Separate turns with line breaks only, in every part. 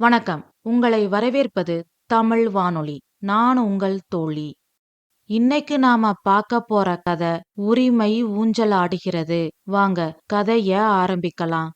வணக்கம். உங்களை வரவேற்பது தமிழ் வானொலி. நான் உங்கள் தோழி. இன்னைக்கு நாம பார்க்க போற கதை உரிமை ஊஞ்சல் ஆடுகிறது வாங்க கதைய ஆரம்பிக்கலாம்.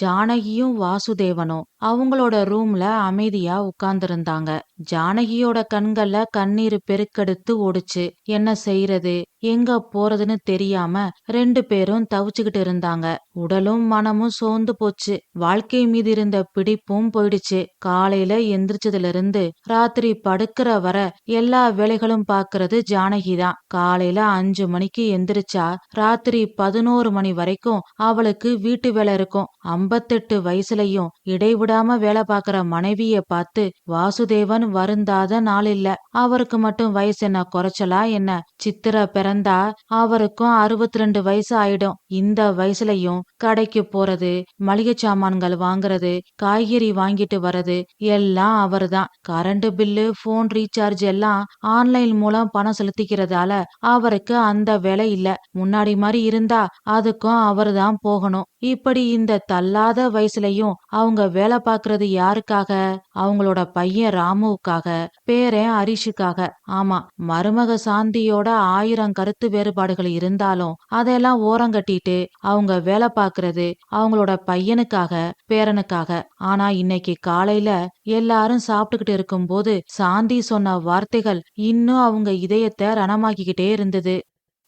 ஜானகியும் வாசுதேவனும் அவங்களோட ரூம்ல அமைதியா உட்கார்ந்திருந்தாங்க. ஜானகியோட கண்கள்ல கண்ணீர் பெருக்கெடுத்து ஓடுச்சு. என்ன செய்யறது எங்க போறதுன்னு தெரியாம ரெண்டு பேரும் தவிச்சுக்கிட்டு இருந்தாங்க. உடலும் மனமும் சோர்ந்து போச்சு. வாழ்க்கை மீது இருந்த பிடிப்பும் போயிடுச்சு. காலையில எந்திரிச்சதுல இருந்து ராத்திரி படுக்கிற வர எல்லா வேலைகளும் பாக்குறது ஜானகி தான். காலையில அஞ்சு மணிக்கு எந்திரிச்சா ராத்திரி பதினோரு மணி வரைக்கும் அவளுக்கு வீட்டு வேலை இருக்கும். ஐம்பத்தெட்டு வயசுலயும் இடைவிடாம வேலை பாக்குற மனைவிய பார்த்து வாசுதேவன் வருந்தாத நாள் இல்ல. அவருக்கு மட்டும் வயசு என்ன குறைச்சலா என்ன? சித்திர பிறந்தா அவருக்கும் அறுபத்தி ரெண்டு வயசு ஆயிடும். இந்த வயசுலயும் கடைக்கு போறது மளிகை சாமான்கள் வாங்குறது காய்கறி வாங்கிட்டு வர்றது எல்லாம் அவர்தான். கரண்ட் பில்லு போன் ரீசார்ஜ் எல்லாம் ஆன்லைன் மூலம் பணம் செலுத்திக்கிறதால அவருக்கு அந்த வேலை இல்ல. முன்னாடி மாதிரி இருந்தா அதுக்கும் அவர்தான் போகணும். இப்படி இந்த தள்ளாத வயசுலயும் அவங்க வேலை பாக்குறது யாருக்காக? அவங்களோட பையன் ராமுவுக்காக பேரன் ஹரிஷுக்காக. ஆமா மருமக சாந்தியோட ஆயிரம் கருத்து வேறுபாடுகள் இருந்தாலும் அதெல்லாம் ஓரங்கட்டிட்டு அவங்க வேலை பாக்குறது அவங்களோட பையனுக்காக பேரனுக்காக. ஆனா இன்னைக்கு காலையில எல்லாரும் சாப்பிட்டுக்கிட்டு இருக்கும்போது சாந்தி சொன்ன வார்த்தைகள் இன்னும் அவங்க இதயத்தை ரணமாக்கிக்கிட்டே இருந்தது.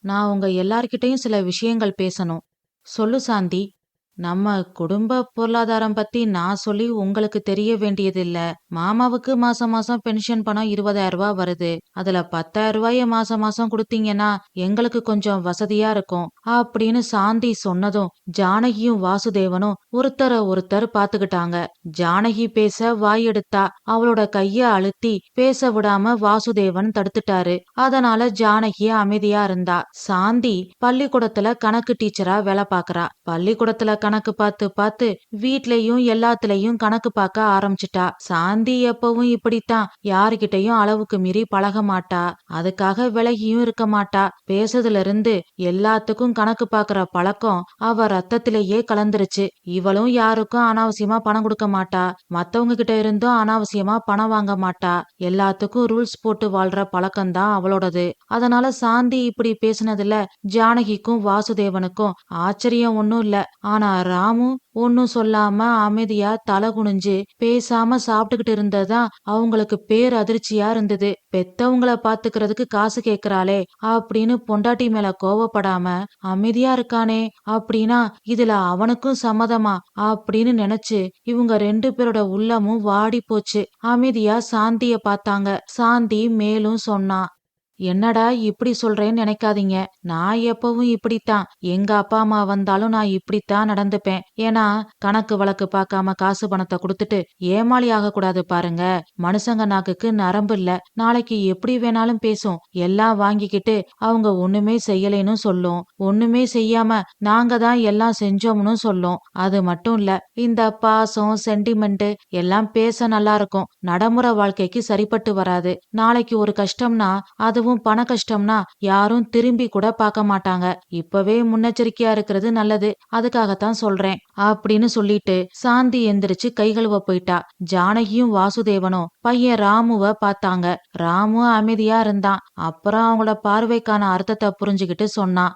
நான் உங்க எல்லார்கிட்டயும் சில விஷயங்கள் பேசணும். சொல்லு சாந்தி. நம்ம குடும்ப பொருளாதாரம் பத்தி நான் சொல்லி உங்களுக்கு தெரிய வேண்டியதில்ல. மாமாவுக்கு மாசம் மாசம் பென்ஷன் பணம் இருபதாயிரம் ரூபாய் வருது. அதுல பத்தாயிரம் ரூபாய மாசம் மாசம் கொடுத்தீங்கன்னா எங்களுக்கு கொஞ்சம் வசதியா இருக்கும். அப்படின்னு சாந்தி சொன்னதும் ஜானகியும் வாசுதேவனும் ஒருத்தர ஒருத்தர் பாத்துக்கிட்டாங்க ஜானகி பேச வாய் எடுத்தா அவளோட கைய அழுத்தி பேச விடாம வாசுதேவன் தடுத்துட்டாரு. அதனால ஜானகி அமைதியா இருந்தா. சாந்தி பள்ளிக்கூடத்துல கணக்கு டீச்சரா வேலை பாக்குறா பள்ளிக்கூடத்துல கணக்கு பார்த்து பார்த்து வீட்லயும் எல்லாத்துலயும் கணக்கு பார்க்க ஆரம்பிச்சிட்டா. சாந்தி எப்பவும் இப்படித்தான். யாருகிட்டயும் அளவுக்கு மீறி பழக மாட்டா. அதுக்காக விலகியும் இருக்க மாட்டா. பேசுறதுல இருந்து எல்லாத்துக்கும் கணக்கு பாக்குற பழக்கம் அவ ரத்தத்திலேயே கலந்துருச்சு. இவளும் யாருக்கும் அனாவசியமா பணம் கொடுக்க மாட்டா. மத்தவங்க கிட்ட இருந்தும் அனாவசியமா பணம் வாங்க மாட்டா. எல்லாத்துக்கும் ரூல்ஸ் போட்டு வாழ்ற பழக்கம்தான் அவளோடது. அதனால சாந்தி இப்படி பேசினதுல ஜானகிக்கும் வாசுதேவனுக்கும் ஆச்சரியம் ஒன்னும் இல்ல. ஆனா ராமு ஒன்னும் சொல்லாம அமைதியா தலை குனிஞ்சு பேசாம சாப்பிட்டுக்கிட்டு இருந்ததுதான் அவங்களுக்கு பேர் அதிர்ச்சியா இருந்தது. பெத்தவங்கள பாத்துக்கிறதுக்கு காசு கேக்குறாளே அப்படின்னு பொண்டாட்டி மேல கோவப்படாம அமைதியா இருக்கானே அப்படின்னா இதுல அவனுக்கும் சம்மதமா அப்படின்னு நினைச்சு இவங்க ரெண்டு பேரோட உள்ளமும் வாடி போச்சு அமைதியா சாந்திய பார்த்தாங்க. சாந்தி மேலும் சொன்னா என்னடா இப்படி சொல்றேன்னு நினைக்காதீங்க. நான் எப்பவும் இப்படித்தான். எங்க அப்பா அம்மா வந்தாலும் நான் இப்படித்தான் நடந்துப்பேன். ஏன்னா கணக்கு வழக்கு பார்க்காம காசு பணத்தை கொடுத்துட்டு ஏமாளி ஆக கூடாது பாருங்க. மனுஷங்க நாக்குக்கு நரம்பு இல்ல. நாளைக்கு எப்படி வேணாலும் பேசும். எல்லாம் வாங்கிக்கிட்டு அவங்க ஒண்ணுமே செய்யலைன்னு சொல்லும். ஒண்ணுமே செய்யாம நாங்க தான் எல்லாம் செஞ்சோம்னு சொல்லும். அது மட்டும் இல்ல இந்த பாசம் சென்டிமெண்ட் எல்லாம் பேச நல்லா இருக்கும். நடைமுறை வாழ்க்கைக்கு சரிப்பட்டு வராது. நாளைக்கு ஒரு கஷ்டம்னா அதுவும் பண கஷ்டம்னா யாரும் திரும்பி கூட பார்க்க மாட்டாங்க. இப்பவே முன்னெச்சரிக்கையா இருக்கிறது நல்லது. அதுக்காகத்தான் சொல்றேன் அப்படின்னு சொல்லிட்டு சாந்தி எந்திரிச்சு கை கழுவ போயிட்டா ஜானகியும் வாசுதேவனும் பையன் ராமுவ பார்த்தாங்க. ராமு அமைதியா இருந்தான். அப்புறம் அவங்களோட பார்வைக்கான அர்த்தத்தை புரிஞ்சுக்கிட்டு சொன்னான்.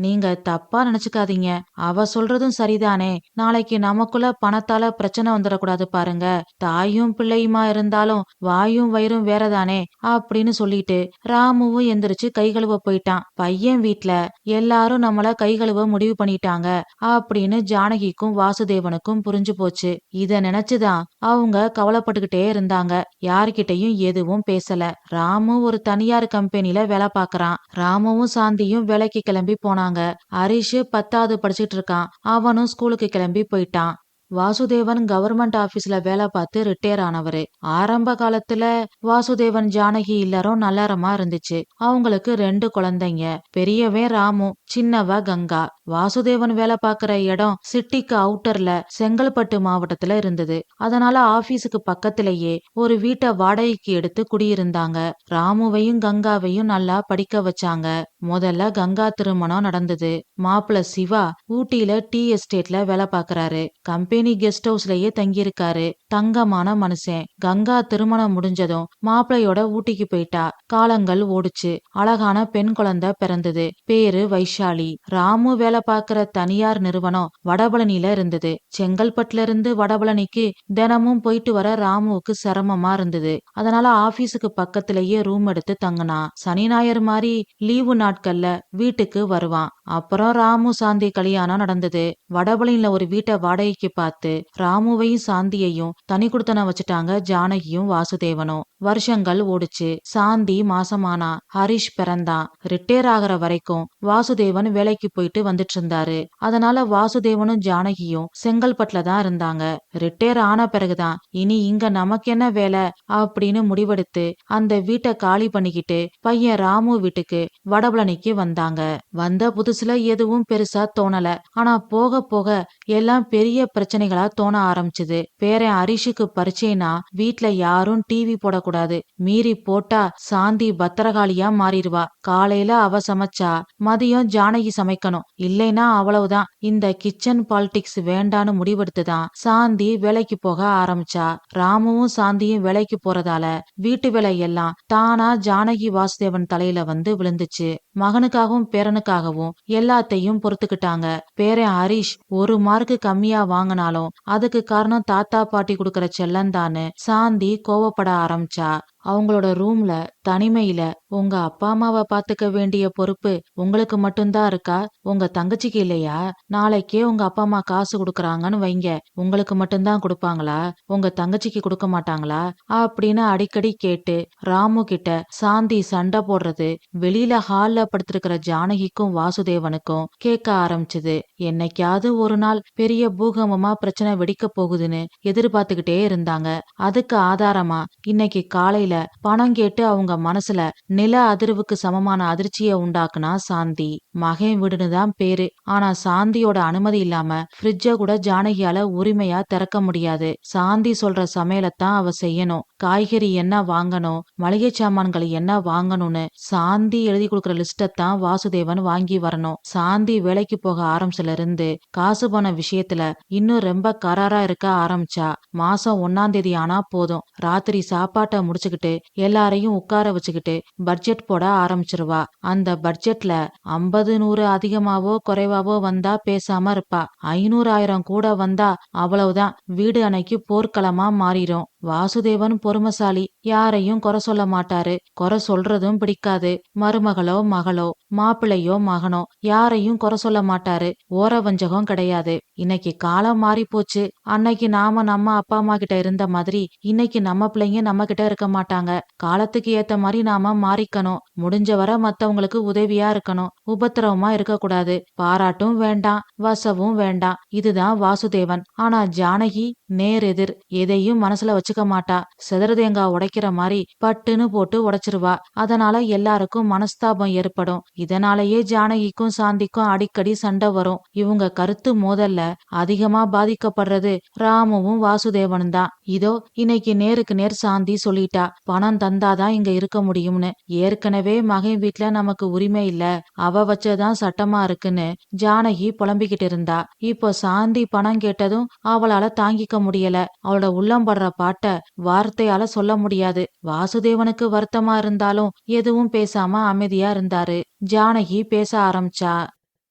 நீங்க தப்பா நினைச்சுக்காதீங்க. அவ சொல்றதும் சரிதானே. நாளைக்கு நமக்குள்ள பணத்தால பிரச்சனை வந்துடக்கூடாது பாருங்க. தாயும் பிள்ளையுமா இருந்தாலும் வாயும் வயிறும் வேறதானே அப்படின்னு சொல்லிட்டு ராமுவும் எந்திரிச்சு கை கழுவ போயிட்டான். பையன் வீட்ல. எல்லாரும் நம்மள கை கழுவ முடிவு பண்ணிட்டாங்க அப்படின்னு ஜானகிக்கும் வாசுதேவனுக்கும் புரிஞ்சு போச்சு. இத நினைச்சுதான் அவங்க கவலைப்பட்டுக்கிட்டே இருந்தாங்க. யார்கிட்டயும் எதுவும் பேசல. ராமு ஒரு தனியார் கம்பெனில வேலை பாக்குறான் ராமுவும் சாந்தியும் வேலைக்கு கிளம்பி போனாங்க. ஹரிஷ் பத்தாவது படிச்சுட்டு இருக்கான். அவனும் ஸ்கூலுக்கு கிளம்பி போயிட்டான். வாசுதேவன் கவர்மெண்ட் ஆபீஸ்ல வேலை பார்த்து ரிட்டையர் ஆனவரு. ஆரம்ப காலத்துல வாசுதேவன் ஜானகி இல்லறம் நல்லறமா இருந்துச்சு. அவங்களுக்கு ரெண்டு குழந்தைங்க பெரியவன் ராமு சின்னவ கங்கா. வாசுதேவன் வேலை பார்க்கிற இடம் சிட்டிக்கு அவுட்டர்ல செங்கல்பட்டு மாவட்டத்துல இருந்தது. அதனால ஆபீஸுக்கு பக்கத்திலேயே ஒரு வீட்டை வாடகைக்கு எடுத்து குடியிருந்தாங்க. ராமுவையும் கங்காவையும் நல்லா படிக்க வச்சாங்க. முதல்ல கங்கா திருமணம் நடந்தது. மாப்பிள்ள சிவா ஊட்டியில டீ எஸ்டேட்ல வேலை பார்க்கறாரு. கம்பெனி கெஸ்ட் ஹவுஸ்லயே தங்கியிருக்காரு. தங்கமான மனுஷன். கங்கா திருமணம் முடிஞ்சதும் மாப்பிள்ளையோட ஊட்டிக்கு போயிட்டா. காலங்கள் ஓடுச்சு. அழகான பெண் குழந்தை பிறந்தது. பேரு வைஷாலி. ராமு வேலை பார்க்கிற தனியார் நிறுவனம் வடபழனில இருந்தது. செங்கல்பட்டுல இருந்து வடபழனிக்கு தினமும் போயிட்டு வர ராமுவுக்கு சிரமமா இருந்தது. அதனால ஆபீஸுக்கு பக்கத்திலேயே ரூம் எடுத்து தங்கினா. சனி ஞாயிறு மாதிரி லீவு நாட்கள்ல வீட்டுக்கு வருவான். அப்புறம் ராமு சாந்தி கல்யாணம் நடந்தது. வடபழனில ஒரு வீட்டை வாடகைக்கு பார்த்து ராமுவையும் சாந்தியையும் தனி கொடுத்தன வச்சுட்டாங்க ஜானகியும் வாசுதேவனும். வருஷங்கள் ஓடுச்சு. சாந்தி மாசமானா ஹரிஷ் பிறந்தான் ரிட்டையர் ஆகிற வரைக்கும் வாசுதேவன் வேலைக்கு போயிட்டு வந்துட்டு இருந்தாரு அதனால வாசுதேவனும் ஜானகியும் செங்கல்பட்டுல தான் இருந்தாங்க. ரிட்டையர் ஆன பிறகுதான் இனி இங்க நமக்கு என்ன வேலை? அப்படின்னு முடிவெடுத்து அந்த வீட்டை காலி பண்ணிக்கிட்டு பையன் ராமு வீட்டுக்கு வடபழனிக்கு வந்தாங்க. வந்த புதுசுல எதுவும் பெருசா தோணல. ஆனா போக போக எல்லாம் பெரிய பிரச்சனைகளா தோண ஆரம்பிச்சது. பேரன் ஹரிஷுக்கு பரிச்சைனா வீட்டுல யாரும் டிவி போடக்கூடாது. மீறி போட்டா சாந்தி பத்திரகாளியா மாறிடுவா. காலையில அவ சமைச்சா மதியம் ஜானகி சமைக்கணும். இல்லைன்னா அவ்வளவுதான். இந்த கிச்சன் பாலிடிக்ஸ் வேண்டான்னு முடிவெடுத்துதான் சாந்தி வேலைக்கு போக ஆரம்பிச்சா. ராமுவும் சாந்தியும் வேலைக்கு போறதால வீட்டு வேலை எல்லாம் தானா ஜானகி வாசுதேவன் தலையில வந்து விழுந்துச்சு. மகனுக்காகவும் பேரனுக்காகவும் எல்லாத்தையும் பொறுத்துக்கிட்டாங்க. பேரன் ஹரிஷ் ஒரு மார்க்கு கம்மியா வாங்கினாலும் அதுக்கு காரணம் தாத்தா பாட்டி கொடுக்கற செல்லந்தான்னு சாந்தி கோவப்பட ஆரம்பிச்சா. Yeah. அவங்களோட ரூம்ல தனிமையில உங்க அப்பா அம்மாவை பாத்துக்க வேண்டிய பொறுப்பு உங்களுக்கு மட்டும்தான் இருக்கா? உங்க தங்கச்சிக்கு இல்லையா? நாளைக்கே உங்க அப்பா அம்மா காசு கொடுக்குறாங்கன்னு வைங்க. உங்களுக்கு மட்டும்தான் கொடுப்பாங்களா? உங்க தங்கச்சிக்கு கொடுக்க மாட்டாங்களா? அப்படின்னு அடிக்கடி கேட்டு ராமு கிட்ட சாந்தி சண்டை போடுறது வெளியில ஹால்ல படுத்திருக்கிற ஜானகிக்கும் வாசுதேவனுக்கும் கேட்க ஆரம்பிச்சது. என்னைக்காவது ஒரு நாள் பெரிய பூகம்பமா பிரச்சனை வெடிக்க போகுதுன்னு எதிர்பார்த்துக்கிட்டே இருந்தாங்க. அதுக்கு ஆதாரமா இன்னைக்கு காலையில பணம் கேட்டு அவங்க மனசுல நில அதிர்வுக்கு சமமான அதிர்ச்சியை உண்டாக்குனா சாந்தி. மகன் வீடுன்னு தான் பேரு. ஆனா சாந்தியோட அனுமதி இல்லாம ஃப்ரிட்ஜ கூட ஜானகியால உரிமையா திறக்க முடியாது. சாந்தி சொல்ற சமையலைத்தான் அவ செய்யணும். காய்கறி என்ன வாங்கணும் மளிகை சாமான்கள் என்ன வாங்கணும்னு சாந்தி எழுதி கொடுக்கற லிஸ்டத்தான் வாசுதேவன் வாங்கி வரணும். சாந்தி வேலைக்கு போக ஆரம்பிச்சுல இருந்து காசு பண விஷயத்துல இன்னும் ரொம்ப கராரா இருக்க ஆரம்பிச்சா மாசம் ஒன்னாம் தேதி ஆனா போதும். ராத்திரி சாப்பாட்டை முடிச்சுக்கிட்டு எல்லாரையும் உட்கார வச்சுக்கிட்டு பட்ஜெட் போட ஆரம்பிச்சிருவா. அந்த பட்ஜெட்ல ஐம்பது நூறு அதிகமாவோ குறைவாவோ வந்தா பேசாம இருப்பா. ஐநூறு ஆயிரம் கூட வந்தா அவ்வளவுதான். வீடு அன்னைக்கு போர்க்களமா மாறிடும். வாசுதேவன் பொறுமசாலி யாரையும் குறை சொல்ல மாட்டாரு. குறை சொல்றதும் பிடிக்காது. மருமகளோ மகளோ. மாப்பிள்ளையோ மகனோ யாரையும் குறை சொல்ல மாட்டாரு. ஓர வஞ்சகம் கிடையாது. இன்னைக்கு காலம் மாறி போச்சு. அன்னைக்கு நாம நம்ம அப்பா அம்மா கிட்ட இருந்த மாதிரி இன்னைக்கு நம்ம பிள்ளைங்க நம்ம கிட்ட இருக்க மாட்டாங்க. காலத்துக்கு ஏத்த மாதிரி நாம மாறிக்கணும். முடிஞ்ச வரை மத்தவங்களுக்கு உதவியா இருக்கணும். உபத்திரவமா இருக்கக்கூடாது. பாராட்டும் வேண்டாம். வசவும் வேண்டாம். இதுதான் வாசுதேவன். ஆனா ஜானகி நேர் எதிர். எதையும் மனசுல வச்சுக்க மாட்டா. செதறு உடைக்கிற மாதிரி பட்டுன்னு போட்டு உடைச்சிருவா. அதனால எல்லாருக்கும் மனஸ்தாபம் ஏற்படும். இதனாலேயே ஜானகிக்கும் சாந்திக்கும் அடிக்கடி சண்டை வரும். இவங்க கருத்து மோதல்ல அதிகமா பாதிக்கப்படுறது ராமுவும் வாசுதேவனும் தான். இதோ இன்னைக்கு நேருக்கு நேர் சாந்தி சொல்லிட்டா. பணம் தந்தாதான் இங்க இருக்க முடியும்னு. ஏற்கனவே மகன் வீட்ல நமக்கு உரிமை இல்ல. அவ வச்சதான் சட்டமா இருக்குன்னு ஜானகி புலம்பிக்கிட்டு இருந்தா. இப்போ சாந்தி பணம் கேட்டதும் அவளால தாங்கிக்க முடியல. அவளோட உள்ளம் படுற பாட்ட வார்த்தையால சொல்ல முடியாது. வாசுதேவனுக்கு வருத்தமா இருந்தாலும் எதுவும் பேசாம அமைதியா இருந்தாரு. ஜானகி பேச ஆரம்பிச்சா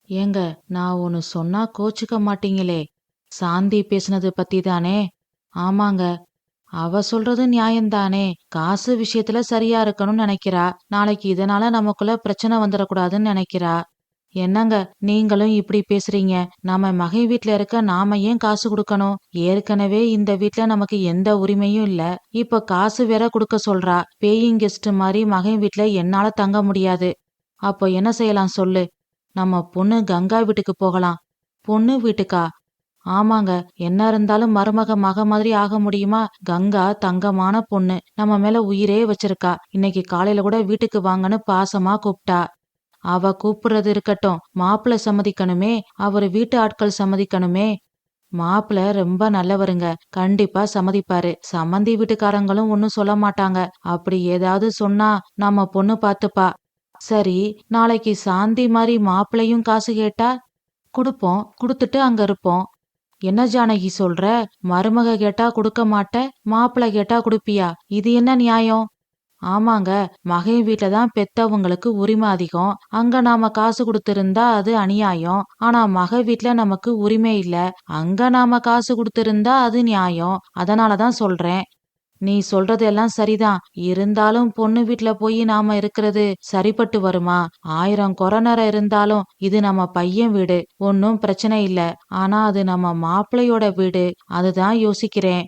ஏங்க நான் ஒன்னு சொன்னா கோச்சுக்க மாட்டீங்களே சாந்தி பேசுனது பத்தி தானே ஆமாங்க அவ சொல்றது நியாயம்தானே காசு விஷயத்துல சரியா இருக்கணும்னு நினைக்கிறா நாளைக்கு இதனால நமக்குள்ள பிரச்சனை வந்துடக்கூடாதுன்னு நினைக்கிறா. என்னங்க நீங்களும் இப்படி பேசுறீங்க நம்ம மகை வீட்ல இருக்க நாம ஏன் காசு கொடுக்கணும்? ஏற்கனவே இந்த வீட்ல நமக்கு எந்த உரிமையும் இல்ல இப்ப காசு வேற கொடுக்க சொல்றா பேயிங் கெஸ்ட் மாதிரி மகை வீட்ல என்னால தங்க முடியாது. அப்போ என்ன செய்யலாம் சொல்லு. நம்ம பொண்ணு கங்கா வீட்டுக்கு போகலாம். பொண்ணு வீட்டுக்கா? ஆமாங்க. என்ன இருந்தாலும் மருமக மக மாதிரி ஆக முடியுமா? கங்கா தங்கமான பொண்ணு. நம்ம மேல உயிரே வச்சிருக்கா. இன்னைக்கு காலையில கூட வீட்டுக்கு வாங்கன்னு பாசமா கூப்பிட்டா. அவ கூப்பிடுறது இருக்கட்டும். மாப்பிள்ள சம்மதிக்கணுமே. அவர் வீட்டு ஆட்கள் சம்மதிக்கணுமே. மாப்பிள்ள ரொம்ப நல்லவருங்க. கண்டிப்பா சம்மதிப்பாரு. சம்மந்தி வீட்டுக்காரங்களும் ஒன்னும் சொல்ல மாட்டாங்க. அப்படி ஏதாவது சொன்னா நம்ம பொண்ணு பாத்துப்பா சரி நாளைக்கு சாந்தி மாதிரி மாப்பிள்ளையும் காசு கேட்டா கொடுப்போம் கொடுத்துட்டு அங்க இருப்போம். என்ன ஜானகி சொல்ற? மருமக கேட்டா கொடுக்க மாட்ட மாப்பிள்ளை கேட்டா கொடுப்பியா? இது என்ன நியாயம்? ஆமாங்க மகன் வீட்ல தான் பெத்தவங்களுக்கு உரிமை அதிகம். அங்க நாம காசு கொடுத்திருந்தா அது அநியாயம். ஆனா மக வீட்ல நமக்கு உரிமை இல்ல. அங்க நாம காசு கொடுத்திருந்தா அது நியாயம். அதனாலதான் சொல்றேன். நீ சொல்றது எல்லாம் சரிதான். இருந்தாலும் பொண்ணு வீட்ல போய் நாம இருக்கிறது சரிப்பட்டு வருமா? ஆயிரம் கொரநர இருந்தாலும் இது நம்ம பையன் வீடு ஒன்னும் பிரச்சனை இல்ல. ஆனா அது நம்ம மாப்பிள்ளையோட வீடு அதுதான் யோசிக்கிறேன்.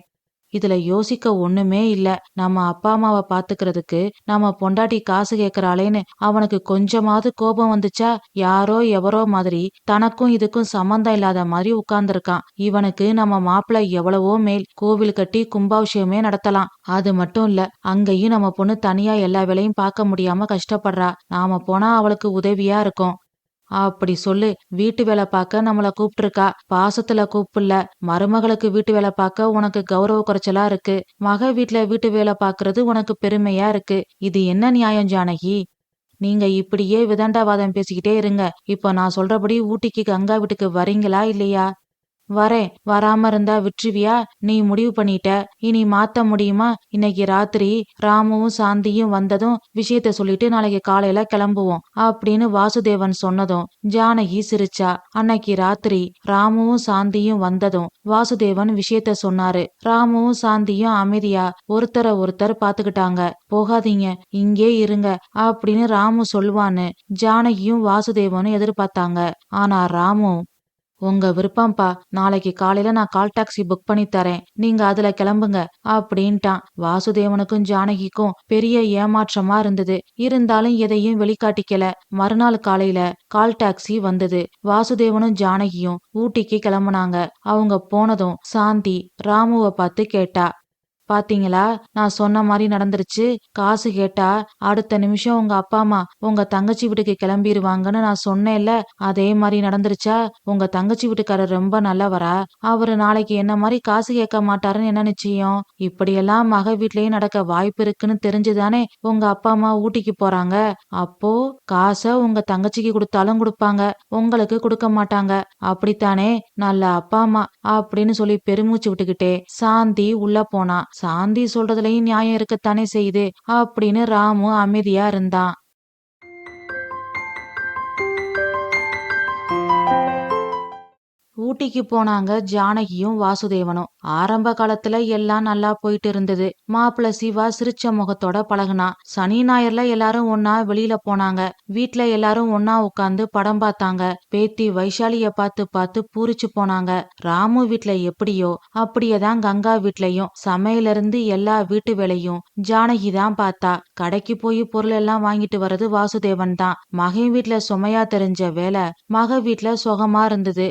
இதுல யோசிக்க ஒண்ணுமே இல்ல. நம்ம அப்பா அம்மாவை பாத்துக்கிறதுக்கு நம்ம பொண்டாட்டி காசு கேக்குறாளேன்னு அவனுக்கு கொஞ்சமாவது கோபம் வந்துச்சா? யாரோ எவரோ மாதிரி தனக்கும் இதுக்கும் சம்மந்தம் இல்லாத மாதிரி உட்கார்ந்துருக்கான். இவனுக்கு நம்ம மாப்பிள்ளை எவ்வளவோ மேல் கோவில் கட்டி கும்பாபிஷேகமே நடத்தலாம். அது மட்டும் இல்ல அங்கேயும் நம்ம பொண்ணு தனியா எல்லா வேலையும் பார்க்க முடியாம கஷ்டப்படுறா. நாம போனா அவளுக்கு உதவியா இருக்கும். அப்படி சொல்லு. வீட்டு வேலை பார்க்க நம்மள கூப்பிட்டுருக்கா. பாசத்துல கூப்பிடல. மருமகளுக்கு வீட்டு வேலை பார்க்க உனக்கு கௌரவ குறைச்சலா இருக்கு. மக வீட்டுல வீட்டு வேலை பார்க்கறது உனக்கு பெருமையா இருக்கு. இது என்ன நியாயம் ஜானகி? நீங்க இப்படியே விதண்டாவாதம் பேசிக்கிட்டே இருங்க. இப்ப நான் சொல்றபடி ஊட்டிக்கு கங்கா வீட்டுக்கு வரீங்களா இல்லையா? வரேன். வராம இருந்தா விட்டுருவியா? நீ முடிவு பண்ணிட்ட. இனி மாத்த முடியுமா? இன்னைக்கு ராத்திரி ராமுவும் சாந்தியும் வந்ததும் விஷயத்த சொல்லிட்டு நாளைக்கு காலையில கிளம்புவோம் அப்படின்னு வாசுதேவன் சொன்னதும் ஜானகி சிரிச்சா. அன்னைக்கு ராத்திரி ராமுவும் சாந்தியும் வந்ததும் வாசுதேவன் விஷயத்த சொன்னாரு. ராமுவும் சாந்தியும் அமைதியா ஒருத்தர ஒருத்தர் பாத்துக்கிட்டாங்க. போகாதீங்க இங்கே இருங்க அப்படின்னு ராமு சொல்லுவான்னு ஜானகியும் வாசுதேவனும் எதிர்பார்த்தாங்க. ஆனா ராமு உங்க விருப்பம்ப்பா நாளைக்கு காலையில நான் கால் டாக்ஸி புக் பண்ணி தரேன். நீங்க அதுல கிளம்புங்க அப்படின்ட்டான். வாசுதேவனுக்கும் ஜானகிக்கும் பெரிய ஏமாற்றமா இருந்தது. இருந்தாலும் எதையும் வெளிக்காட்டிக்கல. மறுநாள் காலையில கால் டாக்ஸி வந்தது. வாசுதேவனும் ஜானகியும் ஊட்டிக்கு கிளம்புனாங்க. அவங்க போனதும் சாந்தி ராமுவை பார்த்து கேட்டா பாத்தீங்களா? நான் சொன்ன மாதிரி நடந்துருச்சு. காசு கேட்டா அடுத்த நிமிஷம் உங்க அப்பா அம்மா உங்க தங்கச்சி வீட்டுக்கு கிளம்பிடுவாங்கன்னு நான் சொன்னேன்ல. அதே மாதிரி நடந்துருச்சா? உங்க தங்கச்சி வீட்டுக்காரர் ரொம்ப நல்லவரா? அவரு நாளைக்கு என்ன மாதிரி காசு கேட்க மாட்டாருன்னு என்ன நிச்சயம்? இப்படியெல்லாம் மக வீட்லயே நடக்க வாய்ப்பு இருக்குன்னு தெரிஞ்சுதானே உங்க அப்பா அம்மா ஊட்டிக்கு போறாங்க. அப்போ காசை உங்க தங்கச்சிக்கு கொடுத்தாலும் கொடுப்பாங்க. உங்களுக்கு கொடுக்க மாட்டாங்க. அப்படித்தானே? நல்ல அப்பா அம்மா அப்படின்னு சொல்லி பெருமூச்சு விட்டுக்கிட்டே சாந்தி உள்ள போனா. சாந்தி சொல்றதுலயும் நியாயம் இருக்கத்தானே செய்யுது அப்படின்னு ராமு அமைதியா இருந்தான். ஊட்டிக்கு போனாங்க ஜானகியும் வாசுதேவனும். ஆரம்ப காலத்துல எல்லாம் நல்லா போயிட்டு இருந்தது. மாப்பிள்ள சிவா சிரிச்ச முகத்தோட பழகுனா. சனி ஞாயிறுல எல்லாரும் ஒன்னா வெளியில போனாங்க. வீட்ல எல்லாரும் ஒன்னா உட்காந்து படம் பார்த்தாங்க. பேத்தி வைஷாலிய பார்த்து பார்த்து பூரிச்சு போனாங்க. ராமு வீட்ல எப்படியோ அப்படியேதான் கங்கா வீட்லயும் சமையல இருந்து எல்லா வீட்டு வேலையும் ஜானகி தான் பார்த்தா. கடைக்கு போய் பொருள் எல்லாம் வாங்கிட்டு வர்றது வாசுதேவன் தான். மகன் வீட்ல சுமையா தெரிஞ்ச வேலை மக வீட்ல சுகமா இருந்தது.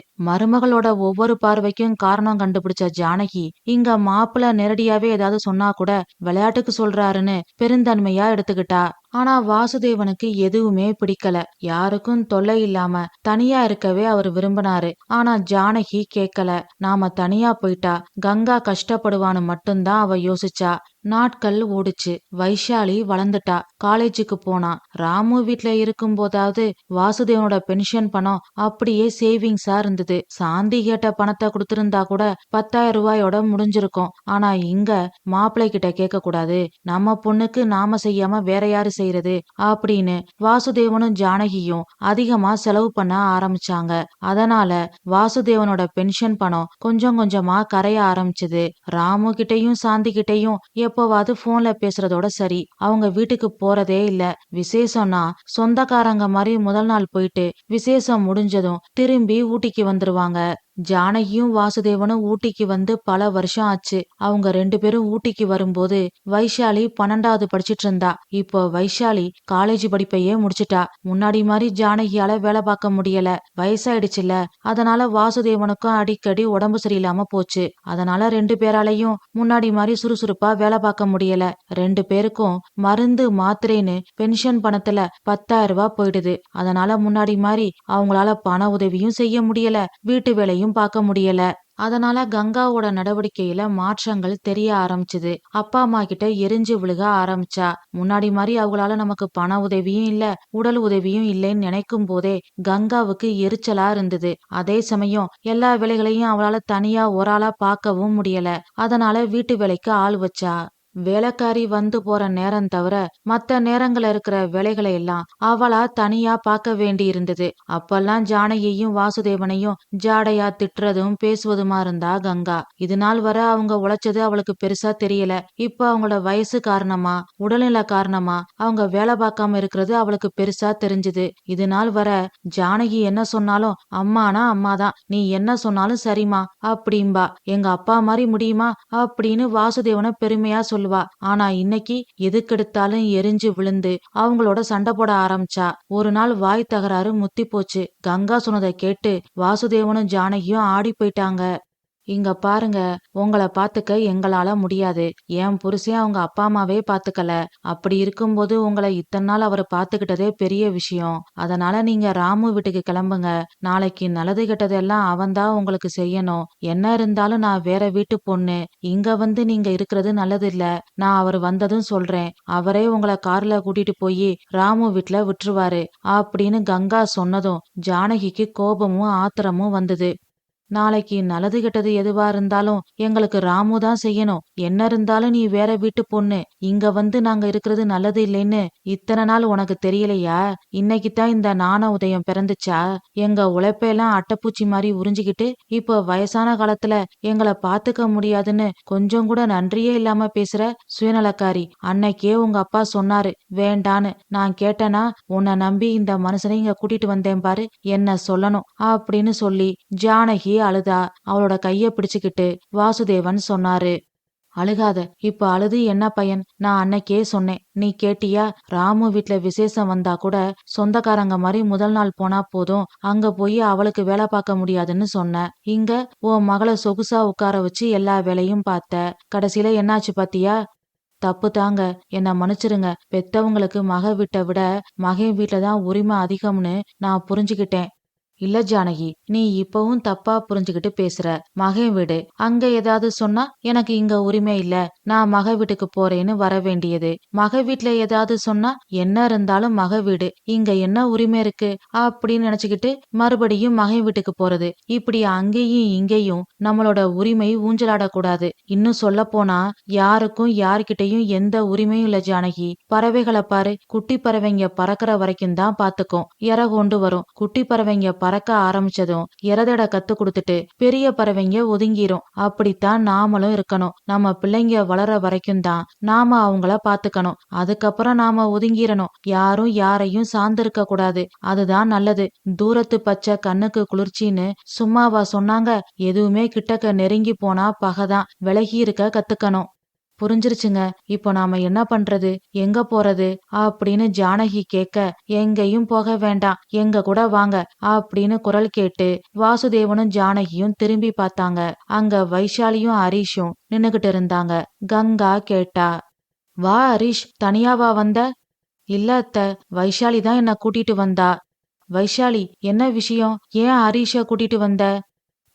மருமகளோட ஒவ்வொரு பார்வைக்கும் காரணம் கண்டுபிடிச்ச ஜானகி இங்க மாப்பிள்ள நேரடியாவே ஏதாவது சொன்னா கூட விளையாட்டுக்கு சொல்றாருன்னு பெருந்தன்மையா எடுத்துக்கிட்டா. ஆனா வாசுதேவனுக்கு எதுவுமே பிடிக்கல. யாருக்கும் தொல்லை இல்லாம தனியா இருக்கவே அவர் விரும்பினாரு. ஆனா ஜானகி கேக்கல நாம தனியா போயிட்டா கங்கா கஷ்டப்படுவான்னு மட்டும்தான் அவ யோசிச்சா. நாட்கள் ஓடுச்சு. வைஷாலி வளர்ந்துட்டா. காலேஜுக்கு போனா ராமு வீட்ல இருக்கும் போதாவது வாசுதேவனோட பென்ஷன் பணம் அப்படியே சேவிங்ஸா இருந்தது. சாந்தி கேட்ட பணத்தை கொடுத்திருந்தா கூட பத்தாயிரம் ரூபாயோட முடிஞ்சிருக்கும். ஆனா இங்க மாப்பிள்ளை கிட்ட கேட்க கூடாது நம்ம பொண்ணுக்கு நாம செய்யாம வேற யாரு செய்யறது அப்படின்னு வாசுதேவனும் ஜானகியும் அதிகமா செலவு பண்ண ஆரம்பிச்சாங்க. அதனால வாசுதேவனோட பென்ஷன் பணம் கொஞ்சம் கொஞ்சமா கரைய ஆரம்பிச்சது. ராமு கிட்டையும் சாந்தி கிட்டையும் எப்போவாது போன்ல பேசுறதோட சரி அவங்க வீட்டுக்கு போறதே இல்ல. விசேஷம்னா சொந்தக்காரங்க மாதிரி முதல் நாள் போயிட்டு விசேஷம் முடிஞ்சதும் திரும்பி ஊட்டிக்கு வந்துருவாங்க. ஜானகியும் வாசுதேவனும் ஊட்டிக்கு வந்து பல வருஷம் ஆச்சு. அவங்க ரெண்டு பேரும் ஊட்டிக்கு வரும்போது வைஷாலி பன்னெண்டாவது படிச்சிட்டு இருந்தா. இப்போ வைஷாலி காலேஜ் படிப்பையே முடிச்சிட்டா. முன்னாடி மாதிரி ஜானகியால வேலை பார்க்க முடியல. வயசாயிடுச்சுல அதனால வாசுதேவனுக்கும் அடிக்கடி உடம்பு சரியில்லாம போச்சு. அதனால ரெண்டு பேராலையும் முன்னாடி மாதிரி சுறுசுறுப்பா வேலை பார்க்க முடியல. ரெண்டு பேருக்கும் மருந்து மாத்திரைன்னு பென்ஷன் பணத்துல பத்தாயிரம் ரூபாய் போயிடுது. அதனால முன்னாடி மாதிரி அவங்களால பண உதவியும் செய்ய முடியல. வீட்டு வேலையும் பார்க்க முடியல. அதனால கங்காவோட நடவடிக்கையில மாற்றங்கள் தெரிய ஆரம்பிச்சுது. அப்பா அம்மா கிட்ட எரிஞ்சு விழுக ஆரம்பிச்சா. முன்னாடி மாதிரி அவங்களால நமக்கு பண உதவியும் இல்ல உடல் உதவியும் இல்லைன்னு நினைக்கும் போதே கங்காவுக்கு எரிச்சலா இருந்தது. அதே சமயம் எல்லா வேலைகளையும் அவளால தனியா ஒரு ஆளா பார்க்கவும் முடியல. அதனால வீட்டு வேலைக்கு ஆள் வச்சா. வேலைக்காரி வந்து போற நேரம் தவிர மத்த நேரங்கள்ல இருக்கிற வேலைகளை எல்லாம் அவளா தனியா பார்க்க வேண்டி இருந்தது அப்பெல்லாம் ஜானகியையும் வாசுதேவனையும் ஜாடையா திட்டுறதும் பேசுவதுமா இருந்தா கங்கா. இது நாள் வர அவங்க உழைச்சது அவளுக்கு பெருசா தெரியல. இப்ப அவங்களோட வயசு காரணமா உடல்நிலை காரணமா அவங்க வேலை பார்க்காம இருக்கிறது அவளுக்கு பெருசா தெரிஞ்சது. இது நாள் வர ஜானகி என்ன சொன்னாலும் அம்மானா அம்மாதான். நீ என்ன சொன்னாலும் சரிம்மா அப்படிம்பா. எங்க அப்பா மாதிரி முடியுமா? அப்படின்னு வாசுதேவனை பெருமையா சொல்லுவா. ஆனா இன்னைக்கு எதுக்கெடுத்தாலும் எரிஞ்சு விழுந்து அவங்களோட சண்டை போட ஆரம்பிச்சா. ஒரு நாள் வாய் தகராறு முத்தி போச்சு கங்கா சொன்னதை கேட்டு வாசுதேவனும் ஜானகியும் ஆடி போயிட்டாங்க. இங்க பாருங்க உங்கள பாத்துக்க எங்களால முடியாது. என் புருஷன் அவங்க அப்பா அம்மாவே பாத்துக்கல. அப்படி இருக்கும்போது உங்களை இத்தனை நாள் அவர் பாத்துக்கிட்டதே பெரிய விஷயம். அதனால நீங்க ராமு வீட்டுக்கு கிளம்புங்க. நாளைக்கு நல்லது கெட்டதெல்லாம் அவன்தான் உங்களுக்கு செய்யணும். என்ன இருந்தாலும் நான் வேற வீட்டு பொண்ணு. இங்க வந்து நீங்க இருக்கிறது நல்லது இல்ல நான் அவர் வந்ததும் சொல்றேன். அவரே உங்களை கார்ல கூட்டிட்டு போய் ராமு வீட்டுல விட்டுருவாரு. அப்படின்னு கங்கா சொன்னதும் ஜானகிக்கு கோபமும் ஆத்திரமும் வந்தது. நாளைக்கு நல்லது கெட்டது எதுவா இருந்தாலும் எங்களுக்கு ராமு தான் செய்யணும். என்ன இருந்தாலும் நீ வேற வீட்டு பொண்ணு. இங்க வந்து நாங்க இருக்கிறது நல்லது இல்லைன்னு இத்தனை நாள் உனக்கு தெரியலையா? இன்னைக்கு தான் இந்த நாண உதயம் பிறந்துச்சா? எங்க உழைப்பெல்லாம் அட்டைப்பூச்சி மாதிரி உறிஞ்சுக்கிட்டு இப்போ வயசான காலத்துல எங்களை பாத்துக்க முடியாதுன்னு கொஞ்சம் கூட நன்றியே இல்லாம பேசுற சுயநலக்காரி. அன்னைக்கே உங்க அப்பா சொன்னாரு வேண்டான்னு. நான் கேட்டனா உன்னை நம்பி இந்த மனுஷனை இங்க கூட்டிட்டு வந்தேன் பாரு என்ன சொல்லணும்? அப்படின்னு சொல்லி ஜானகி அழுதா? அவளோட கைய பிடிச்சுக்கிட்டு வாசுதேவன் சொன்னாரு. அழுகாத இப்ப அழுது என்ன பையன்? நான் அன்னைக்கே சொன்னேன். நீ கேட்டியா? ராமு வீட்ல விசேஷம் வந்தா கூட சொந்தக்காரங்க மாதிரி முதல் நாள் போனா போதும். அங்க போய் அவளுக்கு வேலை பார்க்க முடியாதுன்னு சொன்ன. இங்க உன் மகளை சொகுசா உட்கார வச்சு எல்லா வேலையும் பார்த்த. கடைசியில என்னாச்சு பாத்தியா? தப்பு தாங்க. என்ன மன்னிச்சிருங்க. பெத்தவங்களுக்கு மக வீட்டை விட மகன் வீட்டுல தான் உரிமை அதிகம்னு நான் புரிஞ்சுக்கிட்டேன். இல்ல ஜானகி நீ இப்பவும் தப்பா புரிஞ்சுகிட்டு பேசுற. மகன் வீடு. அங்க ஏதாவது சொன்னா எனக்கு இங்க உரிமை இல்ல. நான் மக வீட்டுக்கு போறேன்னு வர வேண்டியது. மக வீட்டுல ஏதாவது சொன்னா என்ன இருந்தாலும் மக வீடு. இங்க என்ன உரிமை இருக்கு? அப்படின்னு நினைச்சுக்கிட்டு மறுபடியும் மகன் வீட்டுக்கு போறது. இப்படி அங்கேயும் இங்கேயும் நம்மளோட உரிமை ஊஞ்சலாடக்கூடாது. இன்னும் சொல்ல போனா யாருக்கும் யார்கிட்டயும் எந்த உரிமையும் இல்ல ஜானகி. பறவைகளை பாரு. குட்டி பறவைங்க பறக்கிற வரைக்கும் தான் பாத்துக்கும். இற கொண்டு வரும். குட்டி பறவைங்க பறக்க ஆரம்பிச்சதும் இறதட கத்து கொடுத்துட்டு பெரிய பறவைங்க ஒதுங்கிரும். அப்படித்தான் நாமளும் இருக்கணும். நம்ம பிள்ளைங்க வளர வரைக்கும் தான் நாம அவங்கள பாத்துக்கணும். அதுக்கப்புறம் நாம ஒதுங்கிரணும். யாரும் யாரையும் சார்ந்திருக்க கூடாது. அதுதான் நல்லது. தூரத்து பச்சை கண்ணுக்கு குளிர்ச்சின்னு சும்மாவா சொன்னாங்க. எதுவுமே கிட்டக்க நெருங்கி போனா பகதான். விலகி இருக்க கத்துக்கணும். புரிஞ்சிருச்சுங்க. இப்போ நாம என்ன பண்றது? எங்க போறது? அப்படின்னு ஜானகி கேட்க எங்கேயும் போக வேண்டாம். எங்க கூட வாங்க. அப்படின்னு குரல் கேட்டு வாசுதேவனும் ஜானகியும் திரும்பி பார்த்தாங்க. அங்க வைஷாலியும் ஹரீஷும் நின்னுகிட்டு இருந்தாங்க. கங்கா கேட்டா வா ஹரீஷ் தனியாவா வந்த? இல்ல அத்த வைஷாலி தான் என்ன கூட்டிட்டு வந்தா. வைஷாலி என்ன விஷயம்? ஏன் ஹரீஷ கூட்டிட்டு வந்த?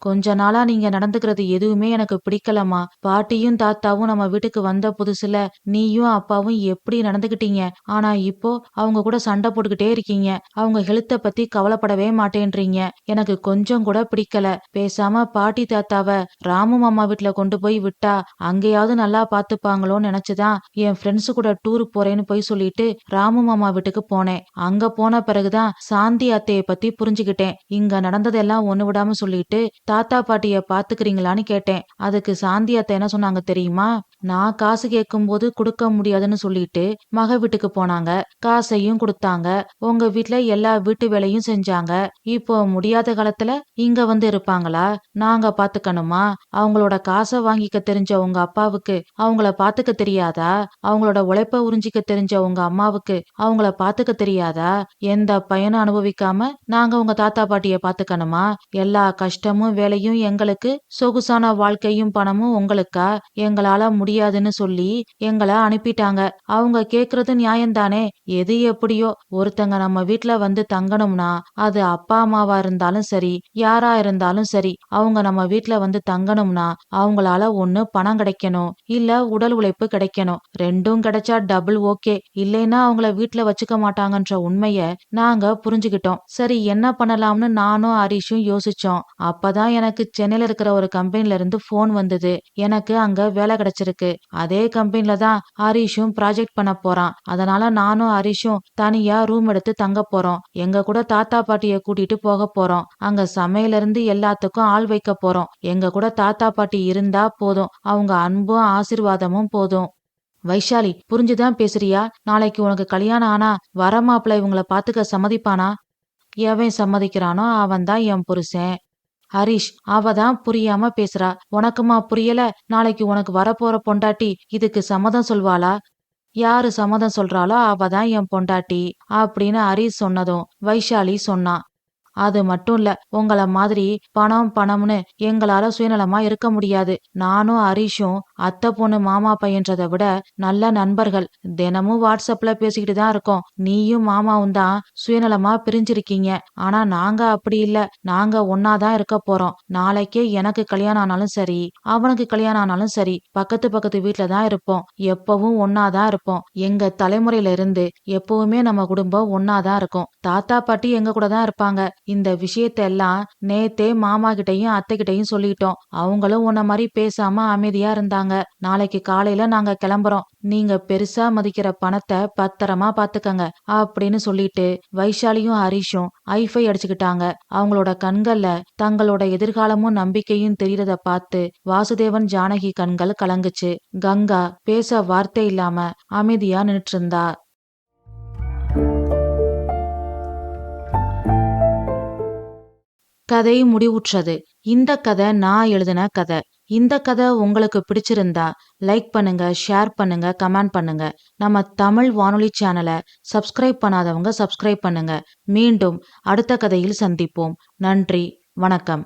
கொஞ்ச நாளா நீங்க நடந்துக்கிறது எதுவுமே எனக்கு பிடிக்கலம்மா. பாட்டியும் தாத்தாவும் நம்ம வீட்டுக்கு வந்த புதுசுல நீயும் அப்பாவும் எப்படி நடந்துகிட்டீங்க ஆனா இப்போ அவங்க கூட சண்டை போட்டுக்கிட்டே இருக்கீங்க. அவங்க ஹெல்த்த பத்தி கவலைப்படவே மாட்டேன்றீங்க. எனக்கு கொஞ்சம் கூட பிடிக்கல. பேசாம பாட்டி தாத்தாவ ராமு மாமா வீட்டுல கொண்டு போய் விட்டா அங்கேயாவது நல்லா பாத்துப்பாங்களோன்னு நினைச்சுதான் என் ஃப்ரெண்ட்ஸ் கூட டூர் போறேன்னு போய் சொல்லிட்டு ராமு மாமா வீட்டுக்கு போனேன். அங்க போன பிறகுதான் சாந்தி அத்தைய பத்தி புரிஞ்சுக்கிட்டேன். இங்க நடந்ததெல்லாம் ஒண்ணு விடாம சொல்லிட்டு தாத்தா பாட்டிய பாத்துக்கிறீங்களான்னு கேட்டேன். அதுக்கு சாந்தி அத்தை என்ன சொன்னாங்க தெரியுமா? நான் காசு கேட்கும்போது கொடுக்க முடியாதுன்னு சொல்லிட்டு மக வீட்டுக்கு போனாங்க. காசையும் கொடுத்தாங்க. உங்க வீட்டுல எல்லா வீட்டு வேலையும் செஞ்சாங்க. இப்போ முடியாத காலத்துல இங்க வந்து இருப்பாங்களா? நாங்க பாத்துக்கணுமா? அவங்களோட காசை வாங்கிக்க தெரிஞ்ச உங்க அப்பாவுக்கு அவங்கள பாத்துக்க தெரியாதா? அவங்களோட உழைப்ப உறிஞ்சிக்க தெரிஞ்ச உங்க அம்மாவுக்கு அவங்கள பாத்துக்க தெரியாதா? எந்த பயனும் அனுபவிக்காம நாங்க உங்க தாத்தா பாட்டிய பாத்துக்கணுமா? எல்லா கஷ்டமும் வேலையும் எங்களுக்கு சொகுசான வாழ்க்கையும் பணமும் உங்களுக்கா? எங்களால முடியாதுன்னு சொல்லி எங்களை அனுப்பிட்டாங்க. அவங்க கேக்குறது நியாயம்தானே? எது எப்படியோ? ஒருத்தங்க நம்ம வீட்டுல வந்து தங்கணும்னா அது அப்பா அம்மாவா இருந்தாலும் சரி யாரா இருந்தாலும் சரி அவங்க நம்ம வீட்டுல வந்து தங்கணும்னா அவங்களால ஒண்ணு பணம் கிடைக்கணும் இல்ல உடல் உழைப்பு கிடைக்கணும். ரெண்டும் கிடைச்சா டபுள் ஓகே இல்லைன்னா அவங்கள வீட்டுல வச்சுக்க மாட்டாங்கன்ற உண்மைய நாங்க புரிஞ்சுக்கிட்டோம். சரி என்ன பண்ணலாம்னு நானும் ஹரிஷும் யோசிச்சோம். அப்பதான் எனக்கு சென்னையில இருக்கிற ஒரு கம்பெனில இருந்து போன் வந்தது. எனக்கு அங்க வேலை கிடைச்சிருக்கு. அதே கம்பெனில தான் ஹரிஷும் ப்ராஜெக்ட் பண்ண போறான். அதனால நானும் ஹரிஷும் தனியா ரூம் எடுத்து தங்க போறோம். எங்க கூட தாத்தா பாட்டிய கூட்டிட்டு போக போறோம். அங்க சமையல இருந்து எல்லாத்துக்கும் ஆள் வைக்க போறோம். எங்க கூட தாத்தா பாட்டி இருந்தா போதும். அவங்க அன்பும் ஆசிர்வாதமும் போதும். வைஷாலி புரிஞ்சுதான் பேசுறியா? நாளைக்கு உனக்கு கல்யாணம் ஆனா வர மாப்பிள்ளை இவங்கள பாத்துக்க சம்மதிப்பானா? எவன் சம்மதிக்கிறானோ அவன் தான் என் புருஷன். ஹரிஷ் அவ தான் புரியாம பேசுறா. உனக்குமா புரியல? நாளைக்கு உனக்கு வரப்போற பொண்டாட்டி இதுக்கு சம்மதம் சொல்வாளா? யாரு சம்மதம் சொல்றாளோ அவ தான் என் பொண்டாட்டி அப்படின்னு ஹரிஷ் சொன்னதும் வைஷாலி சொன்னான் அது மட்டும் இல்ல உங்கள மாதிரி பணம் பணம்னு எங்களால சுயநலமா இருக்க முடியாது. நானும் ஹரிஷும் அத்தை பொண்ணு மாமா பையன்றதை விட நல்ல நண்பர்கள். தினமும் வாட்ஸ்அப்ல பேசிக்கிட்டு தான் இருக்கோம். நீயும் மாமாவும் தான் சுயநலமா பிரிஞ்சிருக்கீங்க. ஆனா நாங்க அப்படி இல்ல. நாங்க ஒன்னாதான் இருக்க போறோம். நாளைக்கே எனக்கு கல்யாணம் ஆனாலும் சரி அவனுக்கு கல்யாணம் ஆனாலும் சரி பக்கத்து பக்கத்து வீட்டுல தான் இருப்போம். எப்பவும் ஒன்னாதான் இருப்போம். எங்க தலைமுறையில இருந்து எப்பவுமே நம்ம குடும்பம் ஒன்னாதான் இருக்கும். தாத்தா பாட்டி எங்க கூட தான் இருப்பாங்க. இந்த விஷயத்தெல்லாம் நேத்தே மாமா கிட்டையும் அத்தை சொல்லிட்டோம். அவங்களும் உன்ன மாதிரி பேசாம அமைதியா இருந்தாங்க. நாளைக்கு காலையில நாங்க கிளம்புறோம். நீங்க பெருசா மதிக்கிற பணத்தை பத்திரமா பாத்துக்கங்க அப்படின்னு சொல்லிட்டு வைஷாலியும் ஹரிஷும் ஐஃபை அடிச்சுக்கிட்டாங்க. அவங்களோட கண்கள்ல தங்களோட எதிர்காலமும் நம்பிக்கையும் தெரியறத பார்த்து வாசுதேவன் ஜானகி கண்கள் கலங்குச்சு. கங்கா பேச வார்த்தை இல்லாம அமைதியா நின்னுட்டு இருந்தா. கதை முடிவுற்றது. இந்த கதை நான் எழுதின கதை. இந்த கதை உங்களுக்கு பிடிச்சிருந்தா லைக் பண்ணுங்க ஷேர் பண்ணுங்க கமெண்ட் பண்ணுங்க. நம்ம தமிழ் வானொலி சேனலை சப்ஸ்கிரைப் பண்ணாதவங்க சப்ஸ்கிரைப் பண்ணுங்க. மீண்டும் அடுத்த கதையில் சந்திப்போம். நன்றி வணக்கம்.